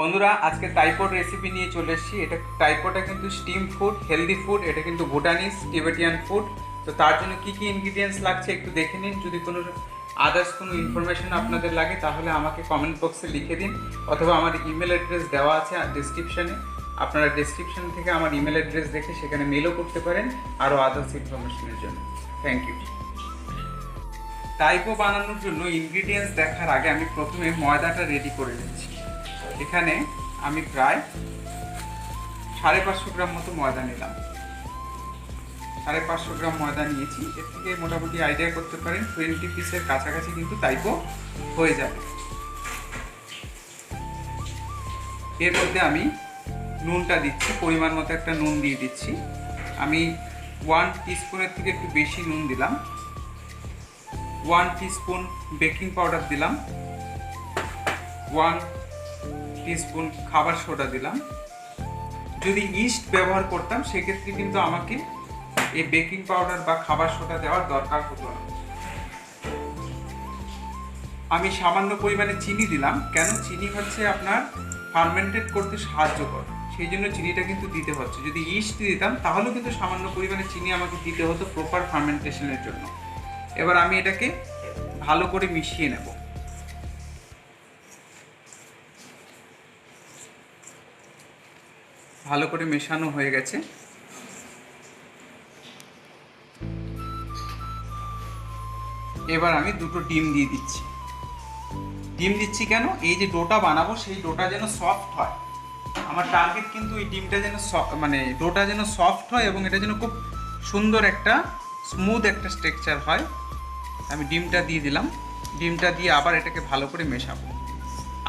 বন্ধুরা, আজকে টাইপোড রেসিপি নিয়ে চলে এসেছি। এটা টাইপোডটা কিন্তু স্টিম ফুড হেলদি ফুড এটা কিন্তু ভুটানিস টিবেটিয়ান ফুড তো তার জন্য কী কী ইনগ্রিডিয়েন্টস লাগছে একটু দেখে নিন। যদি কোনো আদার্স কোনো ইনফরমেশন আপনাদের লাগে, তাহলে আমাকে কমেন্ট বক্সে লিখে দিন। অথবা আমার ইমেল অ্যাড্রেস দেওয়া আছে ডিসক্রিপশানে আপনারা ডিসক্রিপশন থেকে আমার ইমেল অ্যাড্রেস দেখে সেখানে মেলও করতে পারেন, আরও আদার্স ইনফরমেশনের জন্য। থ্যাংক ইউ টাইপো বানানোর জন্য ইনগ্রিডিয়েন্টস দেখার আগে আমি প্রথমে ময়দাটা রেডি করে নিচ্ছি। এখানে আমি প্রায় সাড়ে পাঁচশো গ্রাম মতো ময়দা নিলাম। সাড়ে পাঁচশো গ্রাম ময়দা নিয়েছি। এর থেকে মোটামুটি আইডিয়া করতে পারেন টোয়েন্টি পিসের কাছাকাছি কিন্তু টাইপো হয়ে যাবে। এর মধ্যে আমি নুনটা দিচ্ছি, পরিমাণ মতো একটা নুন দিয়ে দিচ্ছি। আমি ওয়ান টিস্পুনের থেকে একটু বেশি নুন দিলাম। ওয়ান টিস্পুন বেকিং পাউডার দিলাম। ওয়ান টিস্পুন খাবার সোডা দিলাম। যদি ইস্ট ব্যবহার করতাম, সেক্ষেত্রে কিন্তু আমাকে এই বেকিং পাউডার বা খাবার সোডা দেওয়ার দরকার হতো না। আমি সামান্য পরিমাণে চিনি দিলাম। কেন? চিনি হচ্ছে আপনার ফার্মেন্টেড করতে সাহায্য করে। সেই জন্য চিনিটা কিন্তু দিতে হচ্ছে। যদি ইস্ট দিতাম, তাহলেও কিন্তু সামান্য পরিমাণে চিনি আমাকে দিতে হতো প্রপার ফার্মেন্টেশনের জন্য। এবার আমি এটাকে ভালো করে মিশিয়ে নেব। ভালো করে মেশানো হয়ে গেছে। এবার আমি দুটো ডিম দিয়ে দিচ্ছি। ডিম দিচ্ছি কেন? এই যে ডোটা বানাবো, সেই ডোটা যেন সফট হয়। আমার টার্গেট কিন্তু এই ডিমটা যেন মানে ডোটা যেন সফট হয় এবং এটা যেন খুব সুন্দর একটা স্মুথ একটা স্ট্রাকচার হয়। আমি ডিমটা দিয়ে দিলাম। ডিমটা দিয়ে আবার এটাকে ভালো করে মেশাবো।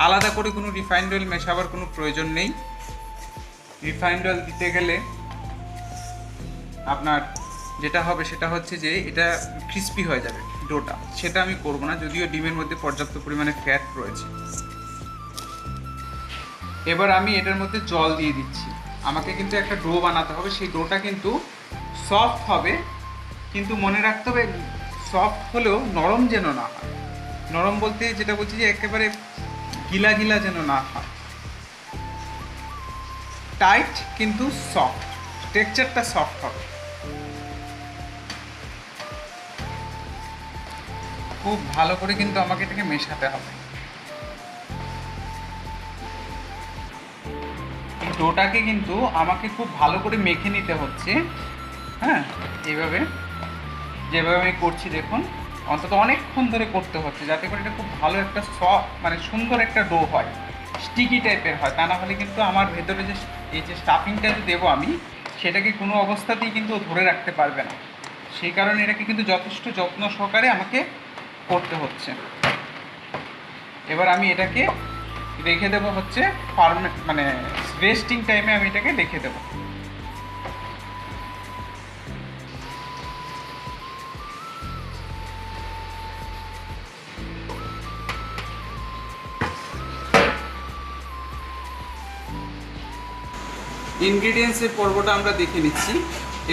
আলাদা করে কোনো রিফাইন্ড অয়েল মেশাবার কোনো প্রয়োজন নেই। রিফাইন্ড অয়েল দিতে গেলে আপনার যেটা হবে সেটা হচ্ছে যে এটা ক্রিস্পি হয়ে যাবে ডোটা। সেটা আমি করব না, যদিও ডিমের মধ্যে পর্যাপ্ত পরিমাণে ফ্যাট রয়েছে। এবার আমি এটার মধ্যে জল দিয়ে দিচ্ছি। আমাকে কিন্তু একটা ডো বানাতে হবে, সেই ডোটা কিন্তু সফট হবে, কিন্তু মনে রাখতে হবে সফট হলেও নরম যেন না হয়। নরম বলতে যেটা বলছি যে একেবারে গিলা গিলা যেন না হয়। টাইট কিন্তু সফট। টেক্সচারটা সফট হবে। খুব ভালো করে কিন্তু আমাকে এটাকে মেশাতে হবে। এই ডোটাকে কিন্তু আমাকে খুব ভালো করে মেখে নিতে হচ্ছে। হ্যাঁ এইভাবে। যেভাবে আমি করছি, দেখুন, অন্তত অনেকক্ষণ ধরে করতে হচ্ছে, যাতে করে এটা খুব ভালো একটা স মানে সুন্দর একটা ডো হয়। স্টিকি টাইপের হয়, তা না হলে কিন্তু আমার ভেতরে যে এই যে স্টাফিংটা যে দেবো আমি, সেটাকে কোনো অবস্থাতেই কিন্তু ধরে রাখতে পারবে না। সেই কারণে এটাকে কিন্তু যথেষ্ট যত্ন সহকারে আমাকে করতে হচ্ছে। এবার আমি এটাকে রেখে দেবো হচ্ছে ফার্মে মানে রেস্টিং টাইমে আমি এটাকে রেখে দেবো। ইনগ্রিডিয়েন্টসের পর্বটা আমরা দেখে নিচ্ছি।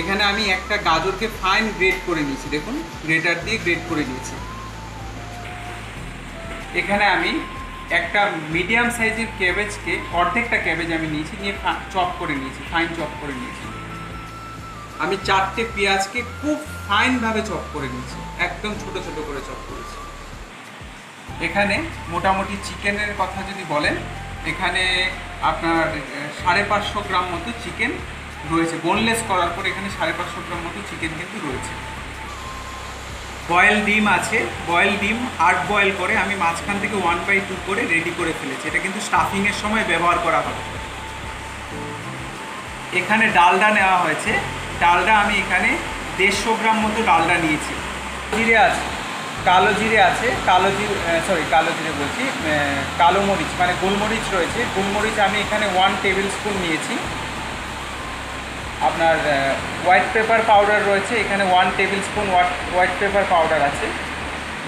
এখানে আমি একটা গাজরকে ফাইন গ্রেড করে নিয়েছি, দেখুন। গ্রেটার দিয়ে গ্রেড করে নিয়েছি। এখানে আমি একটা মিডিয়াম সাইজের ক্যাবেজকে অর্ধেকটা ক্যাবেজ আমি নিয়েছি, নিয়ে চপ করে নিয়েছি ফাইন চপ করে নিয়েছি। আমি চারটে পেঁয়াজকে খুব ফাইনভাবে চপ করে নিয়েছি, একদম ছোট ছোট করে চপ করেছি। এখানে মোটামুটি চিকেনের কথা যদি বলেন এখানে আপনার সাড়ে পাঁচশো গ্রাম মতো চিকেন রয়েছে। বোনলেস করার পর এখানে সাড়ে পাঁচশো গ্রাম মতো চিকেন কিন্তু রয়েছে। বয়েল ডিম আছে। বয়েল ডিম আট বয়েল করে আমি মাঝখান থেকে ওয়ান বাই টু করে রেডি করে ফেলেছি। এটা কিন্তু স্টাফিংয়ের সময় ব্যবহার করা হবে এখানে ডালডা নেওয়া হয়েছে। ডালডা আমি এখানে দেড়শো গ্রাম মতো ডালডা নিয়েছি। জিরে আছে। কালো জিরে আছে, কালো জিরে সরি কালো জিরে বলছি কালো মরিচ মানে গোলমরিচ রয়েছে। গোলমরিচ আমি এখানে ওয়ান টেবিল স্পুন নিয়েছি। আপনার হোয়াইট পেপার পাউডার রয়েছে, এখানে one tablespoon white pepper powder আছে।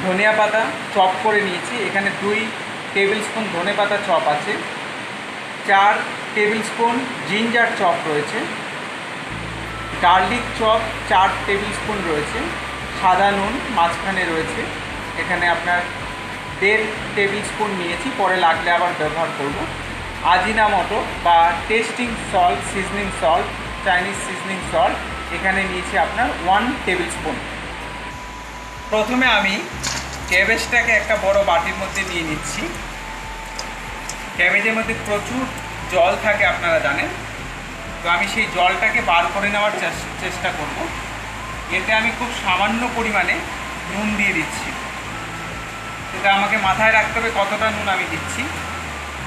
ধনিয়া পাতা চপ করে নিয়েছি, এখানে দুই টেবিল স্পুন ধনে পাতা চপ আছে। চার টেবিল স্পুন জিঞ্জার চপ রয়েছে। গার্লিক চপ চার টেবিল স্পুন রয়েছে। সাদা নুন মাঝখানে রয়েছে। এখানে আপনার দেড় টেবিল স্পুন নিয়েছি, পরে লাগলে আবার ব্যবহার করব। আজিনামটো বা tasting salt seasoning salt Chinese seasoning salt এখানে নিয়েছি আপনার ওয়ান টেবিল স্পুন প্রথমে আমি ক্যাবেজটাকে একটা বড় বাটির মধ্যে নিয়ে নিচ্ছি। ক্যাবেজের মধ্যে প্রচুর জল থাকে, আপনারা জানেন। তো আমি সেই জলটাকে বার করে নেওয়ার চেষ্টা করব। এতে আমি খুব সামান্য পরিমাণে নুন দিয়ে দিচ্ছি। সেটা আমাকে মাথায় রাখতে হবে কতটা নুন আমি দিচ্ছি।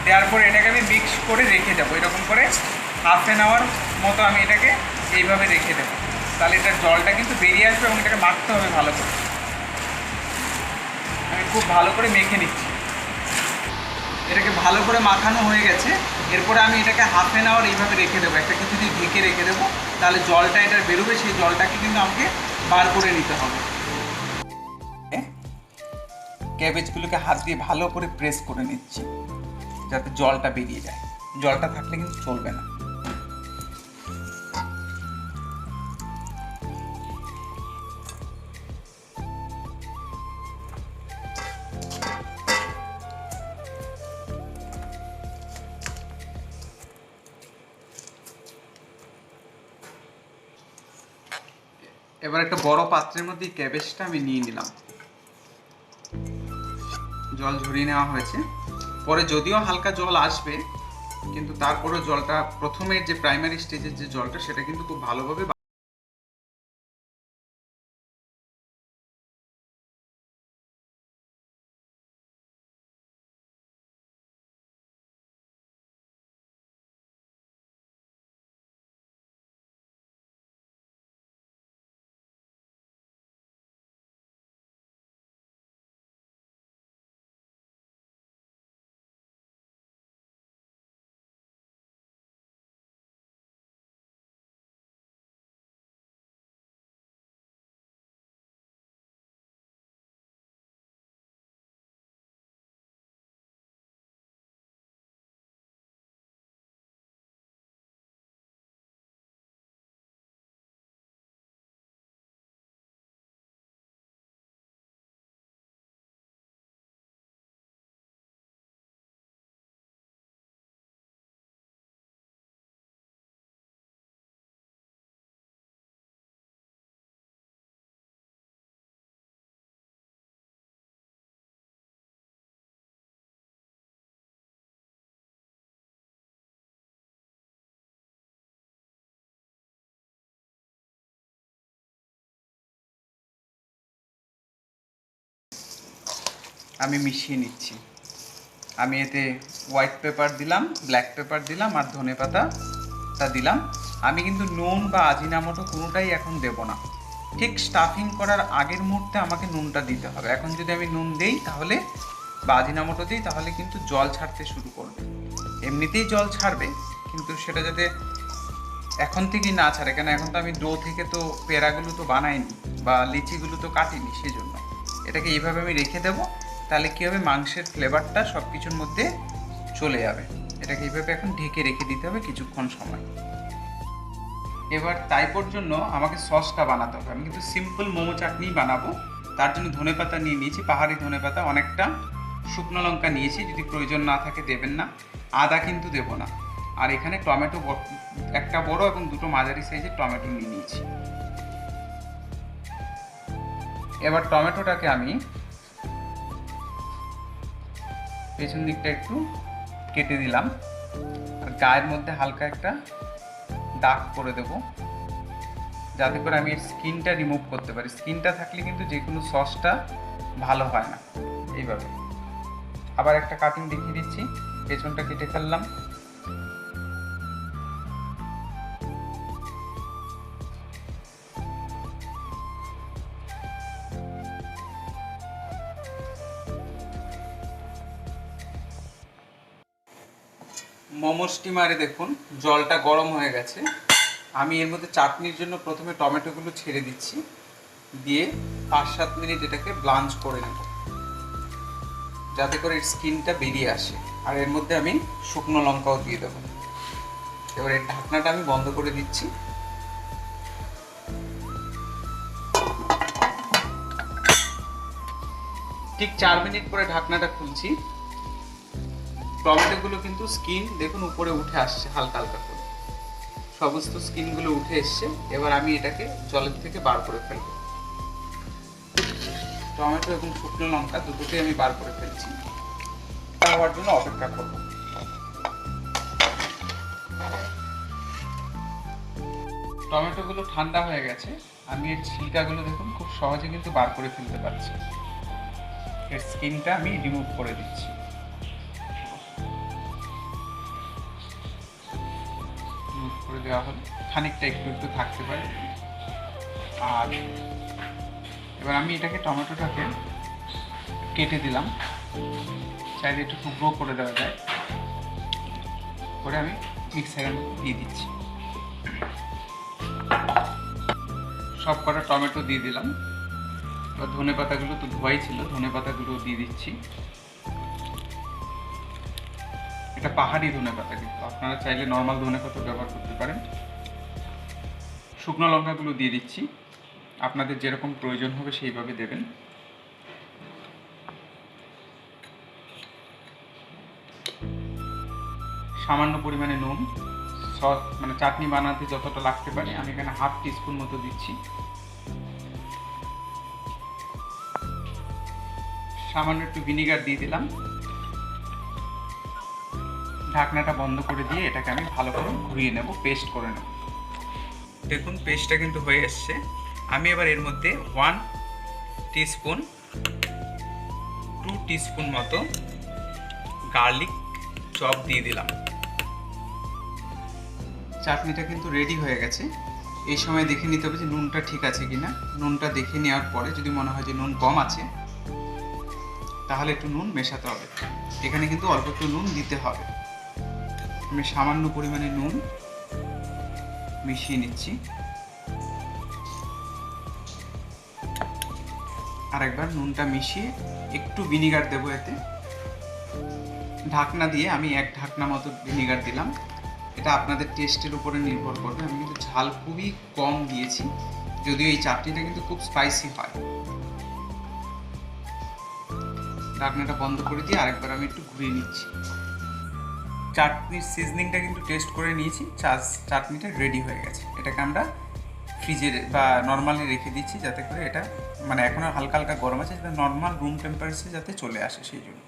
দেওয়ার পর এটাকে আমি মিক্স করে রেখে দেবো। এরকম করে হাফ অ্যান আওয়ার মতো আমি এটাকে এইভাবে রেখে দেবো। তাহলে এটার জলটা কিন্তু বেরিয়ে আসবে এবং এটাকে মাখতে হবে ভালো করে। আমি খুব ভালো করে মেখে নিচ্ছি। এটাকে ভালো করে মাখানো হয়ে গেছে। এরপরে আমি এটাকে হাফ অ্যান আওয়ার এইভাবে রেখে দেবো। একটা কিছু দিয়ে ঢেকে রেখে দেবো। তাহলে জলটা এটা বেরোবে, সেই জলটাকে কিন্তু আমাকে বার করে নিতে হবে। ক্যাবেজগুলোকে হাত দিয়ে ভালো করে প্রেস করে নিচ্ছি, যাতে জলটা বেরিয়ে যায়। জলটা থাকলে কিন্তু চলবে না। পাত্রের মধ্যে ক্যাবেজটা আমি নিয়ে নিলাম। জল ঝরিয়ে নেওয়া হয়েছে। পরে যদিও হালকা জল আসবে, কিন্তু তারপরেও জলটা প্রথমের যে প্রাইমারি স্টেজের যে জলটা, সেটা কিন্তু খুব ভালোভাবে আমি মিশিয়ে নিচ্ছি। আমি এতে হোয়াইট পেপার দিলাম ব্ল্যাক পেপার দিলাম আর ধনে পাতাটা দিলাম। আমি কিন্তু নুন বা আজিনামটো কোনোটাই এখন দেব না। ঠিক স্টাফিং করার আগের মুহূর্তে আমাকে নুনটা দিতে হবে। এখন যদি আমি নুন দেই তাহলে বা আজিনামটো দিই, তাহলে কিন্তু জল ছাড়তে শুরু করবে। এমনিতেই জল ছাড়বে, কিন্তু সেটা যাতে এখন থেকেই না ছাড়ে। কেন, এখন তো আমি ডো থেকে তো পেয়ারাগুলো তো বানাইনি বা লিচিগুলো তো কাটিনি সেই জন্য এটাকে এইভাবে আমি রেখে দেবো। তাহলে কী হবে? মাংসের ফ্লেভারটা সব কিছুর মধ্যে চলে যাবে। এটাকে এইভাবে এখন ঢেকে রেখে দিতে হবে কিছুক্ষণ সময়। এবার তাইপোর জন্য আমাকে সসটা বানাতে হবে। আমি কিন্তু সিম্পল মোমো চাটনি বানাবো। তার জন্য ধনেপাতা নিয়ে নিয়েছি। পাহাড়ি ধনেপাতা অনেকটা শুকনো লঙ্কা নিয়েছি। যদি প্রয়োজন না থাকে দেবেন না। আদা কিন্তু দেবো না। আর এখানে টমেটো একটা বড় এবং দুটো মাঝারি সাইজের টমেটো নিয়ে নিয়েছি। এবার টমেটোটাকে আমি পেছন দিকটা একটু কেটে দিলাম। আর গায়ের মধ্যে হালকা একটা দাগ করে দেব। যাতে করে আমি এর স্কিনটা রিমুভ করতে পারি। স্কিনটা থাকলে কিন্তু যে কোনো সসটা ভালো হয় না। এইভাবে। আবার একটা কাটিং দেখিয়ে দিচ্ছি। পেছনটা কেটে ফেললাম। মোমো স্টিমারে দেখুন, জলটা গরম হয়ে গেছে। আমি এর মধ্যে চাটনির জন্য প্রথমে টমেটোগুলো ছেড়ে দিচ্ছি। দিয়ে পাঁচ সাত মিনিট এটাকে ব্লাঞ্চ করে নেব। যাতে করে এর স্কিনটা বেরিয়ে আসে। আর এর মধ্যে আমি শুকনো লঙ্কাও দিয়ে দেবো। এবার এর ঢাকনাটা আমি বন্ধ করে দিচ্ছি। ঠিক চার মিনিট পরে ঢাকনাটা খুলছি। টমেটোগুলো কিন্তু স্কিন দেখুন উপরে উঠে আসছে হালকা হালকা করে। সমস্ত স্কিনগুলো উঠে এসছে, এবার আমি এটাকে জলের থেকে বার করে ফেলব। টমেটো এবং শুকনো লঙ্কা দুটোকে আমি বার করে ফেলছি। তা জন্য অপেক্ষা করব। টমেটোগুলো ঠান্ডা হয়ে গেছে। আমি এর ছিলকাগুলো দেখুন খুব সহজে কিন্তু বার করে ফেলতে পারছি। এর স্কিনটা আমি রিমুভ করে দিচ্ছি। দেওয়া হলো খানিকটা একটু একটু থাকতে পারে। আর এবার আমি এটাকে টমেটোটাকে কেটে দিলাম। চাইলে একটু টুকরো করে দেওয়া যায়। করে আমি মিক্সারে দিয়ে দিচ্ছি। সব কটা টমেটো দিয়ে দিলাম। এবার ধনে পাতাগুলো তো ধোয়াই ছিল ধনে পাতাগুলো দিয়ে দিচ্ছি। এটা পাহাড়ি ধনে পাতা কিন্তু। আপনারা চাইলে নর্মাল ধনে পাতা ব্যবহার করতে পারেন। শুকনো লঙ্কাগুলো দিয়ে দিচ্ছি। আপনাদের যেরকম প্রয়োজন হবে সেইভাবে দেবেন। সামান্য পরিমাণে নুন, সস মানে চাটনি বানাতে যতটা লাগতে পারে, আমি এখানে হাফ টিস্পুন মতো দিচ্ছি। সামান্য একটু ভিনিগার দিয়ে দিলাম। ঢাকনাটা বন্ধ করে দিয়ে এটাকে আমি ভালো করে ঘুরিয়ে নেব পেস্ট করে নেব। দেখুন পেস্টটা কিন্তু হয়ে এসছে। আমি এবার এর মধ্যে ওয়ান টিস্পুন টু টিস্পুন মতো গার্লিক চপ দিয়ে দিলাম। চাটনিটা কিন্তু রেডি হয়ে গেছে। এই সময় দেখে নিতে হবে যে নুনটা ঠিক আছে কিনা। নুনটা দেখে নেওয়ার পরে যদি মনে হয় যে নুন কম আছে, তাহলে একটু নুন মেশাতে হবে। এখানে কিন্তু অল্প একটু নুন দিতে হবে। আমি সামান্য পরিমাণে নুন মিশিয়ে নিচ্ছি। আর একবার নুনটা মিশিয়ে একটু ভিনিগার দেবো এতে। ঢাকনা দিয়ে আমি এক ঢাকনা মতো ভিনিগার দিলাম। এটা আপনাদের টেস্টের উপরে নির্ভর করবে। আমি কিন্তু ঝাল খুবই কম দিয়েছি, যদিও এই চাটনিটা কিন্তু খুব স্পাইসি হয়। ঢাকনাটা বন্ধ করে দিয়ে আরেকবার আমি একটু ঘুরিয়ে নিচ্ছি। চাটনির সিজনিংটা কিন্তু টেস্ট করে নিয়েছি। চাটনিটা রেডি হয়ে গেছে। এটাকে আমরা ফ্রিজে বা নর্মালি রেখে দিচ্ছি যাতে করে এটা মানে এখনও হালকা হালকা গরম আছে যাতে নর্মাল রুম টেম্পারেচারে যাতে চলে আসে সেই জন্য।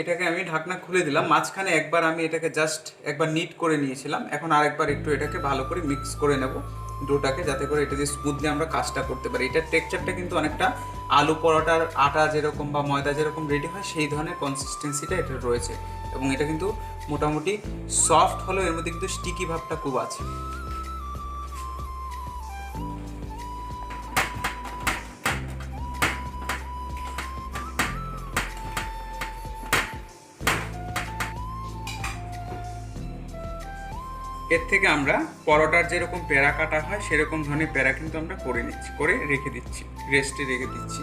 এটাকে আমি ঢাকনা খুলে দিলাম। মাঝখানে একবার আমি এটাকে জাস্ট একবার নিট করে নিয়েছিলাম। এখন আরেকবার একটু এটাকে ভালো করে মিক্স করে নেব। ডোটাকে যাতে করে এটা দিয়ে স্মুথলি আমরা কাজটা করতে পারি। এটার টেক্সচারটা কিন্তু অনেকটা আলু পরোটার আটা যেরকম বা ময়দা যেরকম রেডি হয়, সেই ধরনের কনসিস্টেন্সিটা এটা রয়েছে। এবং এটা কিন্তু মোটামুটি সফট হলেও এর মধ্যে কিন্তু স্টিকি ভাবটা খুব আছে। এর থেকে আমরা পরোটার যেরকম প্যারা কাটা হয়, সেরকম ধরনের প্যারা কিন্তু আমরা করে নিচ্ছি, করে রেখে দিচ্ছি, রেস্টে রেখে দিচ্ছি।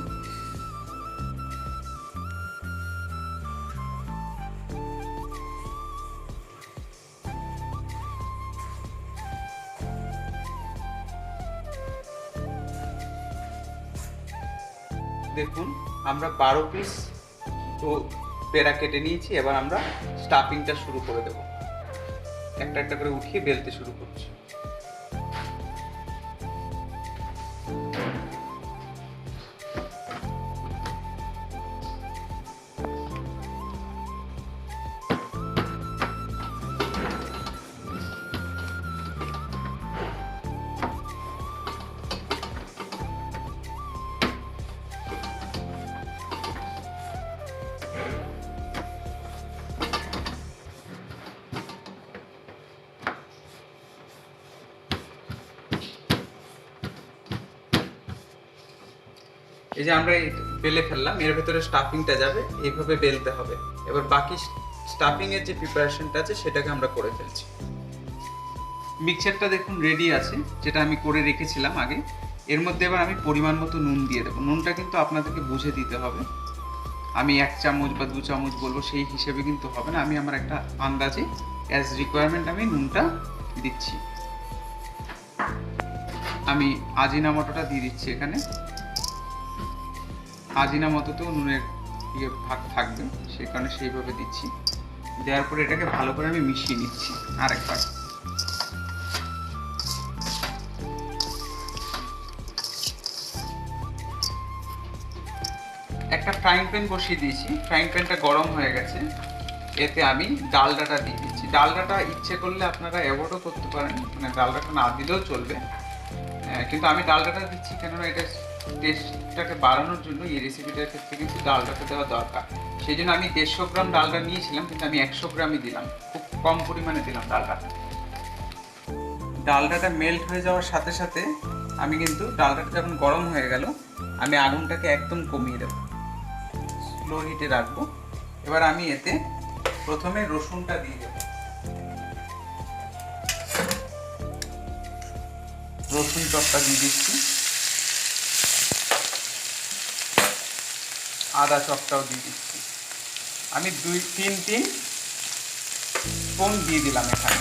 দেখুন, আমরা বারো পিস তো পেরা কেটে নিয়েছি, এবার আমরা স্টাফিংটা শুরু করে দেবো। একটা একটা করে উঠিয়ে বেলতে শুরু করছি। এই যে আমরা বেলে ফেললাম, এর ভেতরে স্টাফিংটা যাবে, এইভাবে বেলতে হবে। এবার বাকি স্টাফিং এর যে প্রিপারেশনটা আছে, সেটাকে আমরা করে ফেলছি। মিক্সচারটা দেখুন রেডি আছে, যেটা আমি করে রেখেছিলাম আগে। এর মধ্যে এবার আমি পরিমাণ মতো নুন দিয়ে দেবো। নুনটা কিন্তু আপনাদেরকে বুঝে দিতে হবে। আমি এক চামচ বা দু চামচ বলব, সেই হিসেবে কিন্তু হবে না। আমি আমার একটা আন্দাজে অ্যাজ রিকোয়ারমেন্ট আমি নুনটা দিচ্ছি। আমি আজিনা মটোটা দিয়ে দিচ্ছি এখানে। আজিনা মতোতেও নুনের ইয়ে ভাগ থাকবে সেই কারণে সেইভাবে দিচ্ছি। দেওয়ার পরে এটাকে ভালো করে আমি মিশিয়ে নিচ্ছি আরেকবার। একটা ফ্রাইং প্যান বসিয়ে দিয়েছি। ফ্রাইং প্যানটা গরম হয়ে গেছে। এতে আমি ডালডাটা দিয়ে দিচ্ছি। ডালডাটা ইচ্ছে করলে আপনারা অ্যাভয়েডও করতে পারেন। মানে ডালডাটা না দিলেও চলবে। কিন্তু আমি ডালডাটা দিচ্ছি কেননা এটা টেস্টটাকে বাড়ানোর জন্য এই রেসিপিটার ক্ষেত্রে কিন্তু ডালটাকে দেওয়া দরকার। সেই জন্য আমি দেড়শো গ্রাম ডালটা নিয়েছিলাম, কিন্তু আমি একশো গ্রামই দিলাম। খুব কম পরিমাণে দিলাম ডালটা। ডালডাটা মেল্ট হয়ে যাওয়ার সাথে সাথে আমি কিন্তু ডালডাটা যখন গরম হয়ে গেল, আমি আগুনটাকে একদম কমিয়ে দেবো। স্লো হিটে রাখব। এবার আমি এতে প্রথমে রসুনটা দিয়ে দেবো। রসুন চপটা দিয়ে দিচ্ছি। আদা চপটাও দিয়ে দিচ্ছি। আমি দুই, তিন তিন স্পুন দিয়ে দিলাম এখানে।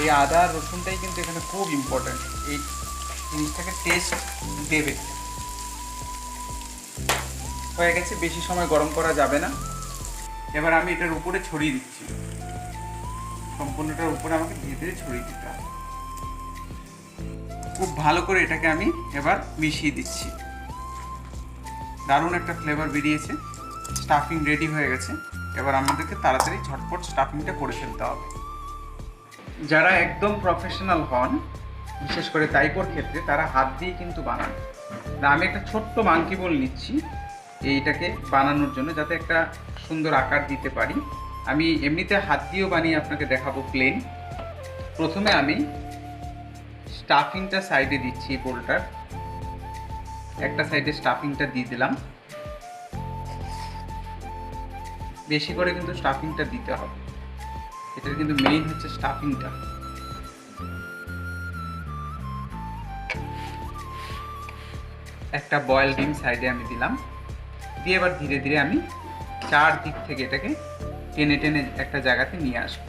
এই আদা আর রসুনটাই কিন্তু এখানে খুব ইম্পর্ট্যান্ট এই জিনিসটাকে টেস্ট দেবে। হয়ে গেছে, বেশি সময় গরম করা যাবে না। এবার আমি এটার উপরে ছড়িয়ে দিচ্ছি। সম্পূর্ণটার উপরে আমাকে ধীরে ধীরে ছড়িয়ে দিতে হবে। খুব ভালো করে এটাকে আমি এবার মিশিয়ে দিচ্ছি। দারুণ একটা ফ্লেভার বেরিয়েছে। স্টাফিং রেডি হয়ে গেছে। এবার আমাদেরকে তাড়াতাড়ি ঝটপট স্টাফিংটা করে ফেলতে হবে। যারা একদম প্রফেশনাল হন, বিশেষ করে তাইপোর ক্ষেত্রে, তারা হাত দিয়ে কিন্তু বানান। আমি একটা ছোট্ট মাংকি বল নিচ্ছি। এইটাকে বানানোর জন্য যাতে একটা সুন্দর আকার দিতে পারি। আমি এমনিতে হাত দিয়েও বানিয়ে আপনাকে দেখাবো প্লেন প্রথমে আমি স্টাফিংটা সাইডে দিচ্ছি এই বোলটার একটা সাইডে স্টাফিংটা দিয়ে দিলাম। বেশি করে কিন্তু স্টাফিংটা দিতে হবে। এটার কিন্তু মেইন হচ্ছে স্টাফিংটা একটা বয়েল ডিম সাইডে আমি দিলাম। দিয়ে এবার ধীরে ধীরে আমি চার দিক থেকে এটাকে টেনে টেনে একটা জায়গাতে নিয়ে আসব।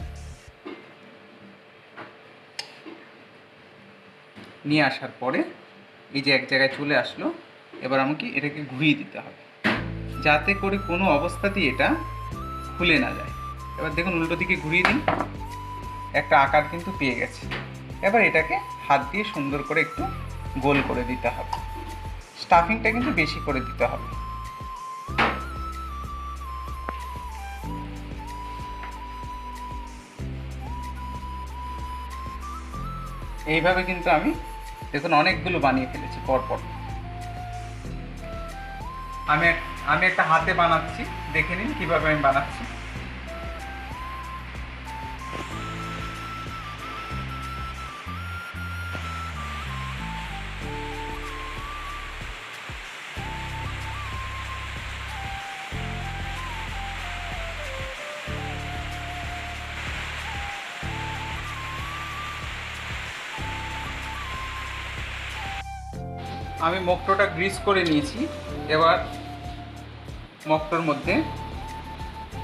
নিয়ে আসার পরে এই যে এক জায়গায় চলে আসলো, এবার আমাকে এটাকে ঘুরিয়ে দিতে হবে। যাতে করে কোনো অবস্থাতেই এটা খুলে না যায়। এবার দেখুন, উল্টো দিকে ঘুরিয়ে দিন একটা আকার কিন্তু পেয়ে গেছে। এবার এটাকে হাত দিয়ে সুন্দর করে একটু গোল করে দিতে হবে। স্টাফিংটা কিন্তু বেশি করে দিতে হবে। এইভাবে কিন্তু আমি দেখুন অনেকগুলো বানিয়ে ফেলেছি পরপর। আমি আমি একটা হাতে বানাচ্ছি, দেখে নিন কীভাবে আমি বানাচ্ছি। আমি মক্টোটা গ্রিস করে নিয়েছি। এবার মক্টোর মধ্যে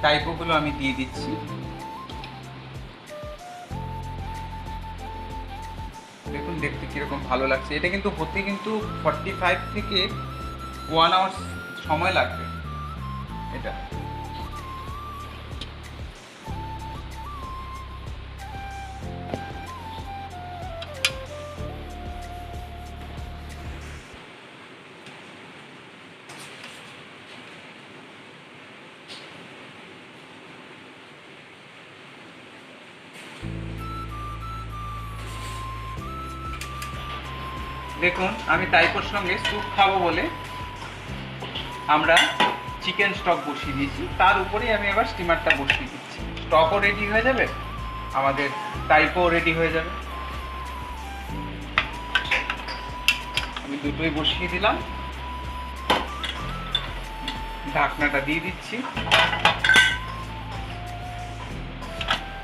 টাইপোগুলো আমি দিয়ে দিচ্ছি। দেখুন, দেখতে কীরকম ভালো লাগছে। এটা কিন্তু হতে কিন্তু ফর্টি ফাইভ থেকে ওয়ান আওয়ার সময় লাগবে। দেখুন, আমি তাইপোর সঙ্গে স্যুপ খাব বলে আমরা চিকেন স্টক বসিয়ে দিয়েছি। তার উপরেই আমি এবার স্টিমারটা বসিয়ে দিচ্ছি। স্টকও রেডি হয়ে যাবে, আমাদের টাইপও রেডি হয়ে যাবে। আমি দুটোই বসিয়ে দিলাম। ঢাকনাটা দিয়ে দিচ্ছি।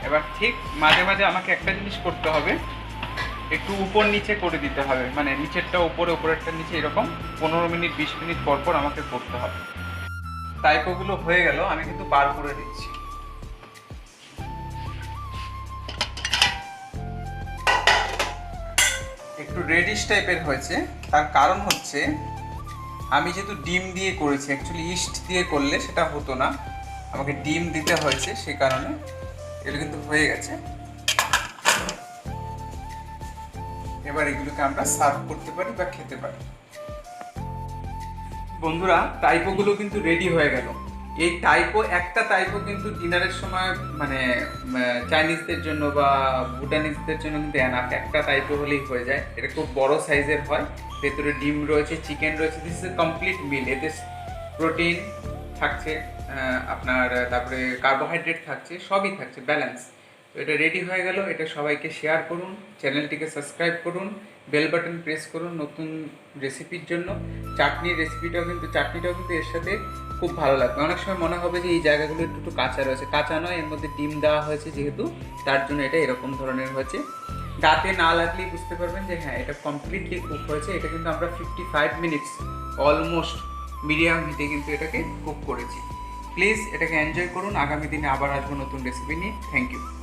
এবার ঠিক মাঝে মাঝে আমাকে একটা জিনিস করতে হবে। একটু উপর নিচে করে দিতে হবে। মানে নিচেরটা উপরে, উপরেরটা নিচে এরকম পনেরো মিনিট, বিশ মিনিট পর পর আমাকে করতে হবে। তাইকোগুলো হয়ে গেল, আমি কিন্তু বার করে দিচ্ছি। একটু রেডিশ টাইপের হয়েছে। তার কারণ হচ্ছে, আমি যেহেতু ডিম দিয়ে করেছি অ্যাকচুয়ালি ইস্ট দিয়ে করলে সেটা হতো না। আমাকে ডিম দিতে হয়েছে সে কারণে। এগুলো কিন্তু হয়ে গেছে। এবার এগুলোকে আমরা সার্ভ করতে পারি বা খেতে পারি। বন্ধুরা টাইপোগুলো কিন্তু রেডি হয়ে গেল। এই টাইপো একটা টাইপো কিন্তু ডিনারের সময় মানে চাইনিজদের জন্য বা ভুটানিজদের জন্য কিন্তু এনাফ একটা টাইপো হলেই হয়ে যায়। এটা খুব বড় সাইজের হয়। ভেতরে ডিম রয়েছে চিকেন রয়েছে। দিস ইজ কমপ্লিট মিল এতে প্রোটিন থাকছে আপনার, তারপরে কার্বোহাইড্রেট থাকছে, সবই থাকছে ব্যালেন্স এটা রেডি হয়ে গেল। এটা সবাইকে শেয়ার করুন চ্যানেলটিকে সাবস্ক্রাইব করুন বেল বাটন প্রেস করুন নতুন রেসিপির জন্য। চাটনির রেসিপিটাও কিন্তু, চাটনিটাও কিন্তু এর সাথে খুব ভালো লাগবে। অনেক সময় মনে হবে যে এই জায়গাগুলো একটু একটু কাঁচা রয়েছে। কাঁচা নয়, এর মধ্যে ডিম দেওয়া হয়েছে যেহেতু, তার জন্য এটা এরকম ধরনের হয়েছে। দাঁতে না লাগলেই বুঝতে পারবেন যে হ্যাঁ এটা কমপ্লিটলি কুক হয়েছে। এটা কিন্তু আমরা fifty five minutes almost medium হিটে কিন্তু এটাকে কুক করেছি। প্লিজ এটাকে এনজয় করুন। আগামী দিনে আবার আসব নতুন রেসিপি নিয়ে। Thank you